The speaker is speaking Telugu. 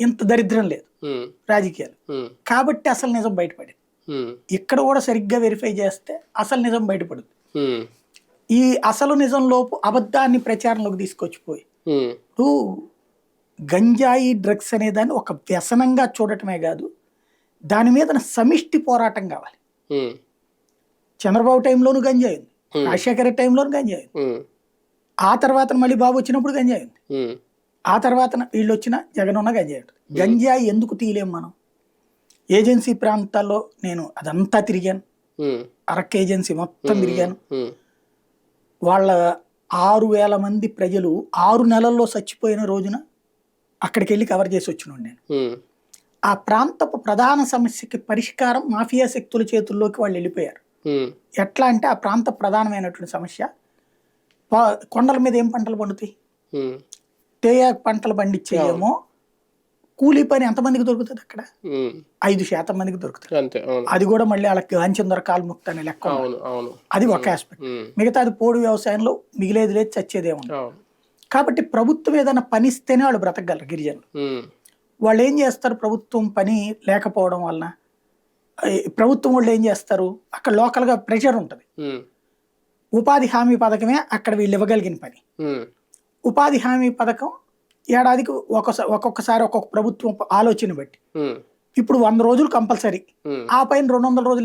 ఇంత దరిద్రం లేదు. రాజకీయాలు. కాబట్టి అసలు నిజం బయటపడింది. ఇక్కడ కూడా సరిగ్గా వెరిఫై చేస్తే అసలు నిజం బయటపడుతుంది ఈ అసలు నిజం లోపు అబద్ధాన్ని ప్రచారంలోకి తీసుకొచ్చిపోయి ఇప్పుడు గంజాయి డ్రగ్స్ అనే దాన్ని ఒక వ్యసనంగా చూడటమే కాదు దాని మీద సమిష్టి పోరాటం కావాలి. చంద్రబాబు టైంలోనూ గంజాయి ఉంది. రాజశేఖర టైంలోనూ గంజాయి ఉంది. ఆ తర్వాత మళ్ళీ బాబు వచ్చినప్పుడు గంజాయి ఉంది. ఆ తర్వాత వీళ్ళు వచ్చిన జగన్ ఉన్న గంజాయి గంజాయి ఎందుకు తీయలేం మనం? ఏజెన్సీ ప్రాంతాల్లో నేను అదంతా తిరిగాను. అరక్ ఏజెన్సీ మొత్తం తిరిగాను. వాళ్ళ ఆరు వేల మంది ప్రజలు ఆరు నెలల్లో చచ్చిపోయిన రోజున అక్కడికి వెళ్ళి కవర్ చేసి వచ్చినాడు నేను. ఆ ప్రాంతపు ప్రధాన సమస్యకి పరిష్కారం మాఫియా శక్తుల చేతుల్లోకి వాళ్ళు వెళ్ళిపోయారు. ఎట్లా అంటే ఆ ప్రాంత ప్రధానమైనటువంటి సమస్య. కొండల మీద ఏం పంటలు పండుతాయి? తేయాకు పంటలు పండించేయేమో. కూలీ పని ఎంతమందికి దొరుకుతుంది అక్కడ? ఐదు శాతం మందికి దొరుకుతుంది. అది కూడా మళ్ళీ వాళ్ళకి గాంచందర కాల్ముక్త అనే లెక్క అది ఒక ఆస్పెక్ట్ మిగతా అది పోడు వ్యవసాయంలో మిగిలేది లేదు చచ్చేదే ఉంది కాబట్టి ప్రభుత్వం ఏదైనా పని ఇస్తేనే వాళ్ళు బ్రతకగలరు గిరిజనులు. వాళ్ళు ఏం చేస్తారు? ప్రభుత్వం పని లేకపోవడం వలన ప్రభుత్వం వాళ్ళు ఏం చేస్తారు? అక్కడ లోకల్గా ప్రెషర్ ఉంటుంది. ఉపాధి హామీ పథకమే అక్కడ వీళ్ళు ఇవ్వగలిగిన పని. ఉపాధి హామీ పథకం ఏడాదికి ఒక్కొక్కసారి ఒక్కొక్కసారి ఒక్కొక్క ప్రభుత్వం ఆలోచన బట్టి. ఇప్పుడు వంద రోజులు కంపల్సరీ. ఆ పైన రెండు వందల రోజులు